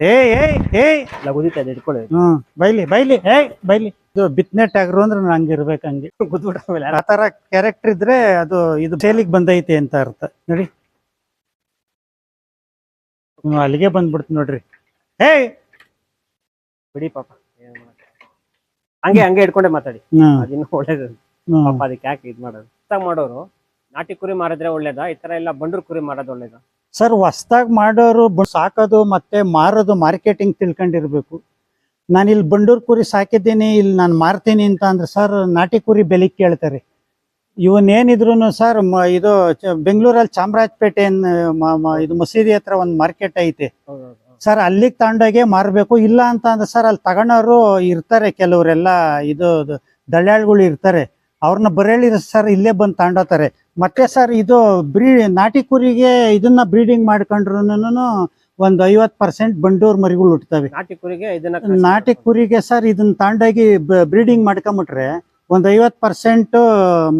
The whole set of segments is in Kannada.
ಏಯ್ ಏಯ್ ಏಯ್. ಲಗುದಿತಾ ಇದೆ ಇಟ್ಕೊಳ್ಳಿ ಹ್ಮ್ ಬೈಲಿ ಬೈಲಿ. ಏಯ್ ಬೈಲಿ. ಇದು ಬಿತ್ತನೆ ಟ್ಯಾಗ್ರು ಅಂದ್ರೆ ನಂಗೆ ಇರ್ಬೇಕು ಹಂಗೆ. ಗುದ್ಬಿಟ್ಟ ಆಮೇಲೆ ಆ ತರ ಕ್ಯಾರೆಕ್ಟರ್ ಇದ್ರೆ ಅದು ಇದು ಸೇಲಿಗೆ ಬಂದೈತೆ ಅಂತ ಅರ್ಥ. ನೋಡಿ. ಹ್ಮ್, ಅಲ್ಲಿಗೆ ಬಂದ್ಬಿಡ್ತು ನೋಡ್ರಿ. ಏಯ್. ಬಿಡಿ ಪಾಪ. ಏನ್ ಮಾಡಕ್ಕೆ. ಹಂಗೆ ಹಂಗೆ ಇಟ್ಕೊಂಡೆ ಮಾತಾಡಿ. ಹ್ಮ್ ಅದಿನ್ನು ಒಳ್ಳೇದು. ಹ್ಮ್. ಪಾಪ ಅದಕ್ಕೆ ಯಾಕೆ ಇದ್ ಮಾಡೋದು? ಮಾಡೋರು ನಾಟಿ ಕುರಿ ಮಾರಿದ್ರೆ ಒಳ್ಳೇದಾ? ಈ ತರ ಎಲ್ಲ ಬಂಡೂರು ಕುರಿ ಮಾರೋದು ಒಳ್ಳೇದಾ? ಸರ್ ಹೊಸ್ದಾಗಿ ಮಾಡೋರು ಸಾಕೋದು ಮತ್ತೆ ಮಾರೋದು ಮಾರ್ಕೆಟಿಂಗ್ ತಿಳ್ಕೊಂಡಿರ್ಬೇಕು. ನಾನು ಇಲ್ಲಿ ಬಂಡೂರು ಕುರಿ ಸಾಕಿದ್ದೀನಿ ಇಲ್ಲಿ ನಾನು ಮಾರ್ತೀನಿ ಅಂತ ಅಂದ್ರೆ ಸರ್ ನಾಟಿ ಕುರಿ ಬೆಲೆ ಕೇಳ್ತಾರೆ. ಇವನ್ನೇನಿದ್ರು ಸರ್ ಮ- ಇದು ಬೆಂಗಳೂರಲ್ಲಿ ಚಾಮರಾಜಪೇಟೆ ಇದು ಮಸೀದಿ ಹತ್ರ ಒಂದು ಮಾರ್ಕೆಟ್ ಐತೆ. ಸರ್ ಅಲ್ಲಿಗೆ ತಗೊಂಡೋಗೆ ಮಾರಬೇಕು. ಇಲ್ಲ ಅಂತ ಅಂದ್ರೆ ಸರ್ ಅಲ್ಲಿ ತಗೊಳೋರು ಇರ್ತಾರೆ ಕೆಲವರೆಲ್ಲ ಇದು ದಳ್ಳಾಳಿಗಳು ಇರ್ತಾರೆ. ಅವ್ರನ್ನ ಬರೇಳಿ ಸರ್ ಇಲ್ಲೇ ಬಂದು ತಗೊಂಡೋತಾರೆ ಮತ್ತೆ ಸರ್ ಇದು ಬ್ರೀ ನಾಟಿ ಕುರಿಗೆ ಇದನ್ನ ಬ್ರೀಡಿಂಗ್ ಮಾಡ್ಕೊಂಡ್ರು ಒಂದು ಐವತ್ ಪರ್ಸೆಂಟ್ ಬಂಡೂರ್ ಮರಿಗಳು ಹುಟ್ಟುತ್ತವೆ ನಾಟಿ ಕುರಿಗೆ ಇದನ್ನ ನಾಟಿ ಕುರಿಗೆ ಸರ್ ಇದನ್ನ ತಾಂಡಾಗಿ ಬ್ರೀಡಿಂಗ್ ಮಾಡ್ಕೊಂಬಿಟ್ರೆ ಒಂದು ಐವತ್ತು ಪರ್ಸೆಂಟ್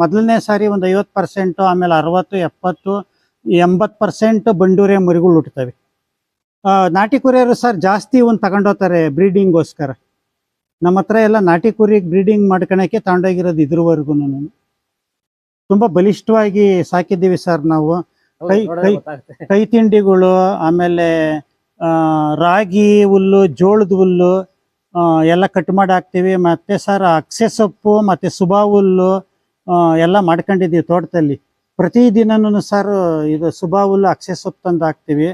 ಮೊದಲನೇ ಸಾರಿ ಒಂದು ಐವತ್ತು ಪರ್ಸೆಂಟ್ ಆಮೇಲೆ ಅರವತ್ತು ಎಪ್ಪತ್ತು ಎಂಬತ್ತು ಪರ್ಸೆಂಟ್ ಬಂಡೂರೆ ಮರಿಗಳು ಹುಟ್ಟುತ್ತವೆ ಆ, ನಾಟಿ ಕುರಿಯರು ಸರ್ ಜಾಸ್ತಿ ಇವನ್ ತಗೊಂಡೋಗ್ತಾರೆ ಬ್ರೀಡಿಂಗ್ಗೋಸ್ಕರ. ನಮ್ಮ ಹತ್ರ ಎಲ್ಲ ನಾಟಿ ಕುರಿಗೆ ಬ್ರೀಡಿಂಗ್ ಮಾಡ್ಕೊಳಕ್ಕೆ ತಗೊಂಡೋಗಿರೋದು ಇದ್ರವರೆಗೂ ತುಂಬಾ ಬಲಿಷ್ಠವಾಗಿ ಸಾಕಿದ್ದೀವಿ ಸರ್ ನಾವು. ಕೈ- ಕೈ- ಕೈ ತಿಂಡಿಗಳು ಆಮೇಲೆ ಆ, ರಾಗಿ ಹುಲ್ಲು ಜೋಳದ ಹುಲ್ಲು ಎಲ್ಲ ಕಟ್ ಮಾಡಿ ಹಾಕ್ತಿವಿ. ಮತ್ತೆ ಸರ್ ಅಕ್ಸೆ ಸೊಪ್ಪು ಮತ್ತೆ ಸುಬಾ ಹುಲ್ಲು ಎಲ್ಲ ಮಾಡ್ಕೊಂಡಿದ್ದೀವಿ ತೋಟದಲ್ಲಿ. ಪ್ರತಿದಿನನೂ ಸರ್ ಇದು ಸುಬಾ ಹುಲ್ಲು ಅಕ್ಸೆ ಸೊಪ್ಪು ತಂದು ಹಾಕ್ತಿವಿ.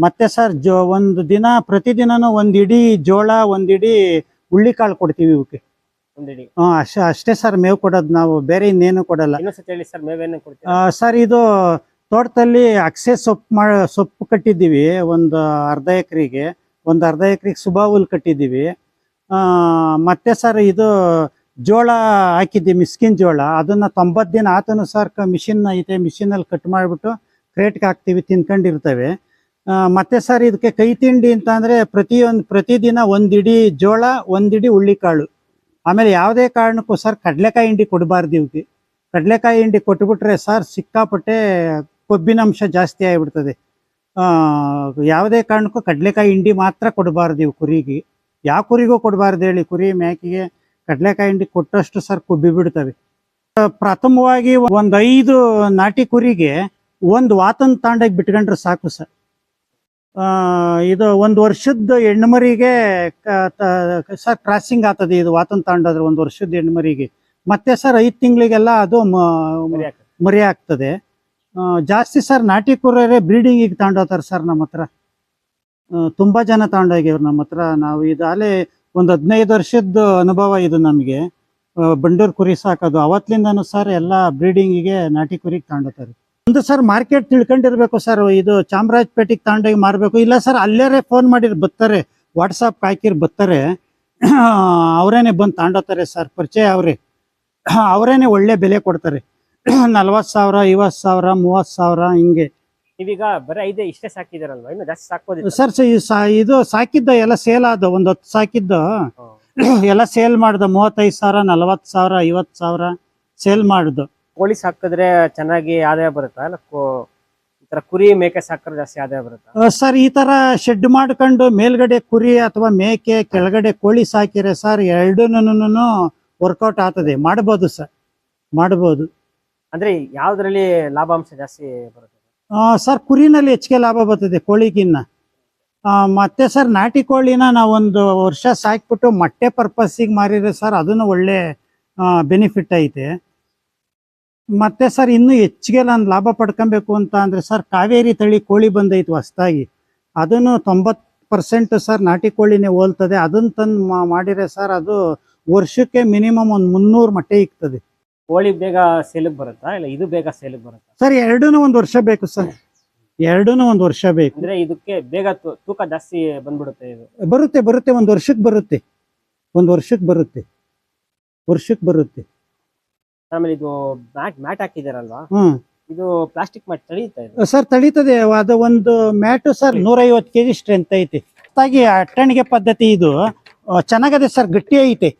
ಮತ್ತೆ ಸರ್ ಜೋ ಒಂದು ದಿನ ಪ್ರತಿದಿನನೂ ಒಂದು ಇಡೀ ಜೋಳ ಒಂದಿಡೀ ಹುಳ್ಳಿಕಾಳು ಕೊಡ್ತೀವಿ ಇವಕ್ಕೆ. ಹಾ ಅಷ್ಟೇ ಅಷ್ಟೇ ಸರ್ ಮೇವು ಕೊಡೋದು ನಾವು. ಬೇರೆ ಇನ್ನೇನು ಕೊಡಲ್ಲ. ಇನ್ನೊಂದ್ಸತಿ ಹೇಳಿ ಸರ್ ಮೇವೇನು ಕೊಡ್ತೀರಾ? ಆ, ಸರ್ ಇದು ತೋಟದಲ್ಲಿ ಅಕ್ಸೆ ಸೊಪ್ಪು ಮಾ ಸೊಪ್ಪು ಕಟ್ಟಿದ್ದೀವಿ. ಒಂದು ಅರ್ಧ ಎಕರೆಗೆ. ಒಂದು ಅರ್ಧ ಎಕರೆಗೆ ಸುಬಾ ಹುಲ್ ಕಟ್ಟಿದ್ದೀವಿ. ಆ, ಮತ್ತೆ ಸರ್ ಇದು ಜೋಳ ಹಾಕಿದ್ದೀವಿ ಮಿಸ್ಕಿನ್ ಜೋಳ. ಅದನ್ನ ತೊಂಬತ್ತು ದಿನ ಆತನು ಸರ್ ಮಿಷಿನ್ ಐತೆ ಮಿಷಿನಲ್ಲಿ ಕಟ್ ಮಾಡಿಬಿಟ್ಟು ಕ್ರೇಟ್ಗೆ ಹಾಕ್ತೀವಿ ತಿನ್ಕೊಂಡಿರ್ತವೆ. ಆ, ಮತ್ತೆ ಸರ್ ಇದಕ್ಕೆ ಕೈ ತಿಂಡಿ ಅಂತ ಅಂದರೆ ಪ್ರತಿಯೊಂದು ಪ್ರತಿದಿನ ಒಂದಿಡಿ ಜೋಳ ಒಂದಿಡಿ ಹುಳ್ಳಿಕಾಳು. ಆಮೇಲೆ ಯಾವುದೇ ಕಾರಣಕ್ಕೂ ಸರ್ ಕಡಲೆಕಾಯಿ ಹಿಂಡಿ ಕೊಡಬಾರ್ದು ಇವಕ್ಕೆ ಕಡಲೆಕಾಯಿ ಹಿಂಡಿ ಕೊಟ್ಬಿಟ್ರೆ ಸರ್ ಸಿಕ್ಕಾಪಟ್ಟೆ ಕೊಬ್ಬಿನಂಶ ಜಾಸ್ತಿ ಆಗಿಬಿಡ್ತದೆ. ಯಾವುದೇ ಕಾರಣಕ್ಕೂ ಕಡಲೆಕಾಯಿ ಹಿಂಡಿ ಮಾತ್ರ ಕೊಡಬಾರ್ದು ಇವು ಕುರಿಗೆ. ಯಾವ ಕುರಿಗೂ ಕೊಡಬಾರ್ದು ಹೇಳಿ, ಕುರಿ ಮೇಕೆಗೆ ಕಡಲೆಕಾಯಿ ಹಿಂಡಿ ಕೊಟ್ಟಷ್ಟು ಸರ್ ಕೊಬ್ಬಿ ಬಿಡ್ತವೆ. ಪ್ರಥಮವಾಗಿ ಒಂದು ಐದು ನಾಟಿ ಕುರಿಗೆ ಒಂದು ವಾತನ್ ತಾಂಡಾಗಿ ಬಿಟ್ಕೊಂಡ್ರೆ ಸಾಕು ಸರ್. ಇದು ಒಂದು ವರ್ಷದ ಹೆಣ್ಮರಿಗೆ ಸರ್ ಕ್ರಾಸಿಂಗ್ ಆಗ್ತದೆ. ಇದು ವಾತನ್ ತಾಂಡದ್ರೆ ಒಂದು ವರ್ಷದ ಹೆಣ್ಮರಿಗೆ. ಮತ್ತೆ ಸರ್, ಐದು ತಿಂಗಳಿಗೆಲ್ಲ ಅದು ಮರಿ ಆಗ್ತದೆ. ಜಾಸ್ತಿ ಸರ್, ನಾಟಿ ಕುರಿಯರೇ ಬ್ರೀಡಿಂಗಿಗೆ ತಾಂಡೋತಾರೆ ಸರ್ ನಮ್ಮ ಹತ್ರ. ತುಂಬಾ ಜನ ತಾಂಡೋಗ್ಯವ್ರು ನಮ್ಮ ಹತ್ರ. ನಾವು ಇದು ಅಲ್ಲೇ ಒಂದು ಹದಿನೈದು ವರ್ಷದ ಅನುಭವ ಇದು ನಮಗೆ. ಬಂಡೂರು ಕುರಿ ಸಾಕೋದು. ಅವತ್ತಿಂದನೂ ಸರ್, ಎಲ್ಲ ಬ್ರೀಡಿಂಗಿಗೆ ನಾಟಿ ಕುರಿಗೆ ತಗೊಂಡೋಗ್ತಾರೆ ಒಂದು ಸರ್ ಮಾರ್ಕೆಟ್ ತಿಳ್ಕೊಂಡಿರ್ಬೇಕು ಸರ್ ಇದು ಚಾಮರಾಜಪೇಟೆಗೆ ತಗೊಂಡೋಗಿ ಮಾರ್ಬೇಕು. ಇಲ್ಲ ಸರ್ ಅಲ್ಲೇ ಫೋನ್ ಮಾಡಿರ್ ಬರ್ತಾರೆ ವಾಟ್ಸಪ್ ಹಾಕಿರ್ ಬರ್ತಾರೆ. ಅವರೇನೆ ಬಂದು ತಗೊಂಡೋತಾರೆ ಸರ್ ಪರಿಚಯ ಅವ್ರಿ. ಅವರೇನೆ ಒಳ್ಳೆ ಬೆಲೆ ಕೊಡ್ತಾರೆ. ನಲ್ವತ್ತು ಸಾವಿರ ಐವತ್ತು ಸಾವಿರ ಮೂವತ್ತು ಸಾವಿರ ಹಿಂಗೆ. ನೀವೀಗ ಬರೀ ಐದೇ ಇಷ್ಟೇ ಸಾಕಿದಾರಲ್ವಾ? ಇನ್ನು ಜಾಸ್ತಿ ಸಾಕೋದಿಲ್ಲ ಸರ್ ಇದು ಸಾಕಿದ್ದ ಎಲ್ಲ ಸೇಲ್ ಆದ ಒಂದು ಹತ್ತು ಸಾಕಿದ್ದ. ಎಲ್ಲ ಸೇಲ್ ಮಾಡ್ದ ಮೂವತ್ತೈದು ಸಾವಿರ ನಲ್ವತ್ತು ಸಾವಿರ ಐವತ್ತು ಸಾವಿರ ಸೇಲ್ ಮಾಡ್ದು. ಕೋಳಿ ಸಾಕಿದ್ರೆ ಚೆನ್ನಾಗಿ ಆದಾಯ ಬರುತ್ತಾ? ಅಲ್ಲ ಕೋ- ಈ ತರ ಕುರಿ ಮೇಕೆ ಸಾಕ್ರೆ ಜಾಸ್ತಿ ಆದಾಯ ಬರುತ್ತಾ? ಸರ್ ಈ ತರ ಶೆಡ್ ಮಾಡ್ಕೊಂಡು ಮೇಲ್ಗಡೆ ಕುರಿ ಅಥವಾ ಮೇಕೆ ಕೆಳಗಡೆ ಕೋಳಿ ಸಾಕಿರೆ ಸರ್ ಎರಡೂನು ವರ್ಕೌಟ್ ಆಗ್ತದೆ. ಮಾಡ್ಬೋದು ಸರ್. ಮಾಡ್ಬೋದು. ಅಂದ್ರೆ ಯಾವ್ದ್ರಲ್ಲಿ ಲಾಭಾಂಶ ಜಾಸ್ತಿ ಬರುತ್ತೆ? ಆ, ಸರ್ ಕುರಿನಲ್ಲಿ ಹೆಚ್ಚಿಗೆ ಲಾಭ ಬರ್ತದೆ ಕೋಳಿಗಿನ್ನ. ಆ, ಮತ್ತೆ ಸರ್ ನಾಟಿ ಕೋಳಿನ ನಾವೊಂದು ವರ್ಷ ಸಾಕ್ಬಿಟ್ಟು ಮೊಟ್ಟೆ ಪರ್ಪಸ್ಸಿಗೆ ಮಾರಿದ್ರೆ ಸರ್ ಅದನ್ನು ಒಳ್ಳೆ ಬೆನಿಫಿಟ್ ಐತೆ. ಮತ್ತೆ ಸರ್ ಇನ್ನು ಹೆಚ್ಚಿಗೆ ನಾನು ಲಾಭ ಪಡ್ಕೊಬೇಕು ಅಂತ ಅಂದ್ರೆ ಸರ್ ಕಾವೇರಿ ತಳಿ ಕೋಳಿ ಬಂದೈತು ಹೊಸ್ದಾಗಿ. ಅದನ್ನು ತೊಂಬತ್ತು ಪರ್ಸೆಂಟ್ ಸರ್ ನಾಟಿ ಕೋಳಿನೇ ಹೋಲ್ತದೆ. ಅದನ್ನ ತಂದು ಮಾಡಿದ್ರೆ ಸರ್ ಅದು ವರ್ಷಕ್ಕೆ ಮಿನಿಮಮ್ ಒಂದು ಮುನ್ನೂರು ಮಟ್ಟೆ ಇಕ್ತದೆ ಕೋಳಿ ಬೇಗ ಸೇಲಿಗೆ ಬರುತ್ತಾ? ಇಲ್ಲ ಇದು ಬೇಗ ಸೇಲಿಗೆ ಬರುತ್ತಾ? ಸರ್ ಎರಡೂ ಒಂದು ವರ್ಷ ಬೇಕು ಸರ್. ಎರಡೂ ಒಂದು ವರ್ಷ ಬೇಕು. ಅಂದ್ರೆ ಇದಕ್ಕೆ ಬೇಗ ತೂಕ ಜಾಸ್ತಿ ಬಂದ್ಬಿಡುತ್ತೆ ಇದು? ಬರುತ್ತೆ ಬರುತ್ತೆ. ಒಂದು ವರ್ಷಕ್ಕೆ ಬರುತ್ತೆ. ಒಂದು ವರ್ಷಕ್ಕೆ ಬರುತ್ತೆ. ವರ್ಷಕ್ಕೆ ಬರುತ್ತೆ. ಆಮೇಲೆ ಇದು ಮ್ಯಾಟ್ ಮ್ಯಾಟ್ ಹಾಕಿದಾರಲ್ವಾ? ಹ್ಮ್. ಇದು ಪ್ಲಾಸ್ಟಿಕ್ ಮ್ಯಾಟ್ ತಡೆಯುತ್ತಾ ಇದು? ಸರ್ ತಡೀತದೆ. ಅದು ಒಂದು ಮ್ಯಾಟು ಸರ್ ನೂರೈವತ್ತು ಕೆ ಜಿ ಸ್ಟ್ರೆಂತ್ ಐತಿ. ತಾಗಿ ಅಟ್ಟಣಿಗೆ ಪದ್ಧತಿ ಇದು. ಆ, ಚೆನ್ನಾಗದೆ ಸರ್ ಗಟ್ಟಿ ಐತೆ.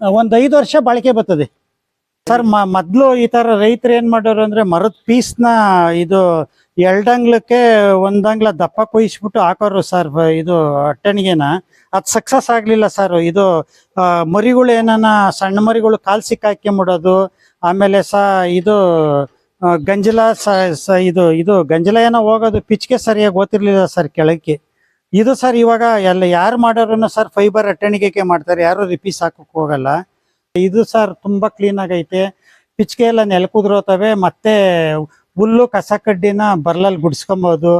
ಆ, ಒಂದ್ ಐದು ವರ್ಷ ಬಾಳಿಕೆ ಬರ್ತದೆ. ಸರ್ ಮ ಮೊದ್ಲು ಈ ತರ ರೈತರು ಏನ್ ಮಾಡೋರು ಅಂದ್ರೆ ಮರದ ಪೀಸ್ನ ಇದು ಎರಡಂಗ್ಲಕ್ಕೆ ಒಂದಂಗ್ಲ ದಪ್ಪ ಕೊಯ್ಸ್ಬಿಟ್ಟು ಹಾಕೋರು ಸರ್ ಇದು ಅಟ್ಟಣಿಗೆನ ಅದ್ ಸಕ್ಸಸ್ ಆಗ್ಲಿಲ್ಲ ಸರ್. ಇದು ಆ, ಮರಿಗಳು ಏನಾನ ಸಣ್ಣ ಮರಿಗಳು ಕಾಲ್ ಸಿಕ್ಕಾಕ್ಕೊಂಬಿಡೋದು ಆಮೇಲೆ ಸ ಇದು ಗಂಜಲ ಸ ಸ ಇದು ಇದು ಗಂಜಲ ಏನೋ ಹೋಗೋದು ಪಿಚ್ಕೆ ಸರಿಯಾಗಿ ಗೊತ್ತಿರಲಿಲ್ಲ ಸರ್ ಕೆಳಕ್ಕೆ. ಇದು ಸರ್ ಇವಾಗ ಎಲ್ಲ ಯಾರು ಮಾಡೋರು ಸರ್ ಫೈಬರ್ ಅಟ್ಟಣಿಗೆ ಮಾಡ್ತಾರೆ ಯಾರು ರಿಪೀಸ್ ಹಾಕೋಕೆ ಹೋಗಲ್ಲ. ಇದು ಸರ್ ತುಂಬ ಕ್ಲೀನ್ ಆಗೈತೆ. ಪಿಚ್ಕೆ ಎಲ್ಲ ನೆಲಕುದ್ರೋತವೆ ಮತ್ತೆ ಹುಲ್ಲು ಕಸ ಕಡ್ಡಿನ ಬರ್ಲಲ್ಲಿ ಗುಡ್ಸ್ಕೊಬೋದು.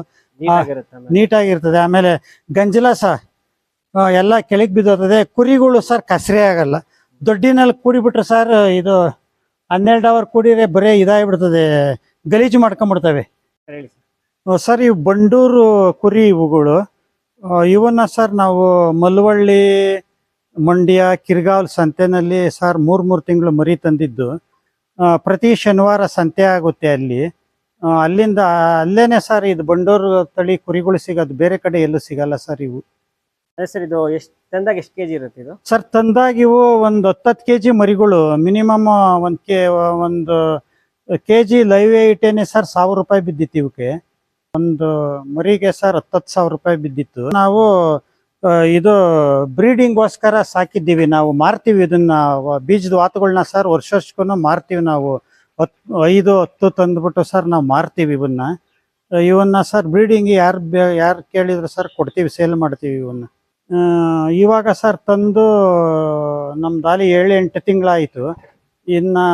ನೀಟಾಗಿರ್ತದೆ. ಆಮೇಲೆ ಗಂಜಲ ಸಹ ಎಲ್ಲ ಕೆಳಗೆ ಬಿದ್ದೋತದೆ. ಕುರಿಗಳು ಸರ್ ಕಸರೆ ಆಗಲ್ಲ. ದೊಡ್ಡಿನಲ್ಲಿ ಕೂಡಿಬಿಟ್ರೆ ಸರ್ ಇದು ಹನ್ನೆರಡು ಅವರ್ ಕುಡಿದ್ರೆ ಬರೇ ಇದಾಗ್ಬಿಡ್ತದೆ. ಗಲೀಜು ಮಾಡ್ಕೊಂಡ್ಬಿಡ್ತವೆ ಹೇಳಿ ಸರ್. ಸರ್ ಇವು ಬಂಡೂರು ಕುರಿ ಇವುಗಳು. ಇವನ್ನ ಸರ್ ನಾವು ಮಲ್ವಳ್ಳಿ ಮಂಡ್ಯ ಕಿರ್ಗಾವ್ ಸಂತೆನಲ್ಲಿ ಸರ್ ಮೂರ್ ಮೂರು ತಿಂಗಳು ಮರಿ ತಂದಿದ್ದು. ಪ್ರತಿ ಶನಿವಾರ ಸಂತೆ ಆಗುತ್ತೆ ಅಲ್ಲಿ. ಅಲ್ಲಿಂದ ಅಲ್ಲೇನೆ ಸರ್ ಇದು ಬಂಡೂರು ತಳಿ ಕುರಿಗಳು ಸಿಗೋದು. ಬೇರೆ ಕಡೆ ಎಲ್ಲೂ ಸಿಗಲ್ಲ ಸರ್ ಇವು. ಸರ್, ಇದು ಎಷ್ಟು, ತಂದಾಗ ಎಷ್ಟು ಕೆಜಿ ಇರುತ್ತೆ ಇದು? ಸರ್, ತಂದಾಗ ಇವು ಒಂದು ಹತ್ತತ್ತು ಕೆ ಜಿ ಮರಿಗಳು. ಮಿನಿಮಮ್ ಒಂದು ಕೆ ಒಂದು ಕೆ ಜಿ ಲೈವ್ ವೇಟೇನೆ ಸರ್ ಸಾವಿರ ರೂಪಾಯಿ ಬಿದ್ದಿತ್ತು ಇವಕ್ಕೆ. ಒಂದು ಮರಿಗೆ ಸರ್ ಹತ್ತತ್ತು ಸಾವಿರ ರೂಪಾಯಿ ಬಿದ್ದಿತ್ತು. ನಾವು ಇದು ಬ್ರೀಡಿಂಗ್ಗೋಸ್ಕರ ಸಾಕಿದ್ದೀವಿ. ನಾವು ಮಾರ್ತೀವಿ ಇದನ್ನ ಬೀಜದ ವಾತುಗಳನ್ನ ಸರ್ ವರ್ಷ ವರ್ಷಕ್ಕೂ ಮಾರ್ತೀವಿ ನಾವು. ಹತ್ತು ಐದು, ಹತ್ತು ತಂದ್ಬಿಟ್ಟು ಸರ್ ನಾವು ಮಾರ್ತೀವಿ ಇವನ್ನ. ಇವನ್ನ ಸರ್, ಬ್ರೀಡಿಂಗ್ ಯಾರು ಯಾರು ಕೇಳಿದ್ರು ಸರ್ ಕೊಡ್ತೀವಿ, ಸೇಲ್ ಮಾಡ್ತೀವಿ ಇವನ್ನ. ಇವಾಗ ಸರ್ ತಂದು ನಮ್ಮ ದಾಲಿ ಏಳು ಎಂಟು ತಿಂಗಳಾಯಿತು. ಇನ್ನು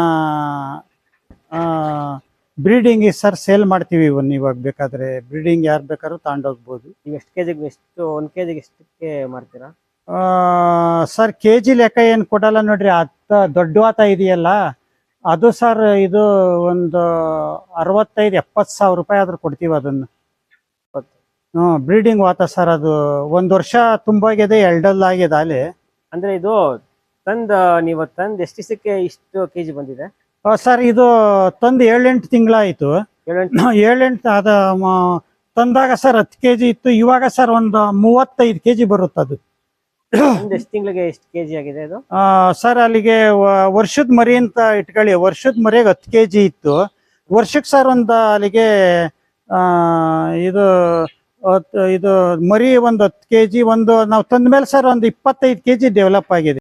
ಬ್ರೀಡಿಂಗ್ ಸರ್ ಸೇಲ್ ಮಾಡ್ತೀವಿ ಇವನ್ ಇವಾಗ ಬೇಕಾದ್ರೆ. ಬ್ರೀಡಿಂಗ್ ಯಾರು ಬೇಕಾದ್ರೂ ತಗೊಂಡೋಗ್ಬೋದು ನೀವು ಎಷ್ಟು ಕೆಜಿಗೆ ಎಷ್ಟು ಒಂದು ಕೆಜಿಗೆ ಎಷ್ಟಕ್ಕೆ ಮಾರ್ತೀರಾ? ಆ, ಸರ್ ಕೆ ಜಿ ಲೆಕ್ಕ ಏನು ಕೊಡಲ್ಲ ನೋಡ್ರಿ. ಅತ್ತ ದೊಡ್ಡ ವಾತ ಇದೆಯಲ್ಲ ಅದು ಸರ್ ಇದು ಒಂದು ಅರವತ್ತೈದು ಎಪ್ಪತ್ತು ಸಾವಿರ ರೂಪಾಯಿ ಆದರೂ ಕೊಡ್ತೀವಿ ಅದನ್ನು. ಹ್ಞೂ ಬ್ರೀಡಿಂಗ್ ವಾತ ಸರ್ ಅದು. ಒಂದು ವರ್ಷ ತುಂಬಾಗಿದೆ ಎಲ್ಡಲ್ ಆಗಿದೆ ಅಲ್ಲಿ. ಅಂದ್ರೆ ಇದು ತಂದ ನೀವು ತಂದ್ ಎಷ್ಟು ದಿವಸಕ್ಕೆ ಇಷ್ಟು ಕೆಜಿ ಬಂದಿದೆ? ಆ, ಸರ್ ಇದು ತಂದು ಏಳೆಂಟು ತಿಂಗಳಾಯ್ತು. ಏಳೆಂಟು? ಏಳೆಂಟು ಅದ ಮ- ತಂದಾಗ ಸರ್ ಹತ್ತು ಕೆ ಜಿ ಇತ್ತು. ಇವಾಗ ಸರ್ ಒಂದು ಮೂವತ್ತೈದು ಕೆ ಜಿ ಬರುತ್ತೆ ಅದು ಎಷ್ಟು ತಿಂಗಳಿಗೆ ಎಷ್ಟು ಕೆಜಿ ಆಗಿದೆ ಇದು ಆ, ಸರ್ ಅಲ್ಲಿಗೆ ವರ್ಷದ ಮರಿ ಅಂತ ಇಟ್ಕೊಳ್ಳಿ. ವರ್ಷದ ಮರಿಯಾಗ ಹತ್ತು ಕೆ ಜಿ ಇತ್ತು. ವರ್ಷಕ್ಕೆ ಸರ್ ಒಂದು ಅಲ್ಲಿಗೆ ಆ, ಇದು ಇದು ಮರಿ ಒಂದು ಹತ್ತು ಕೆ ಜಿ ಒಂದು ನಾವು ತಂದ ಮೇಲೆ ಸರ್ ಒಂದು ಇಪ್ಪತ್ತೈದು ಕೆ ಜಿ ಡೆವಲಪ್ ಆಗಿದೆ.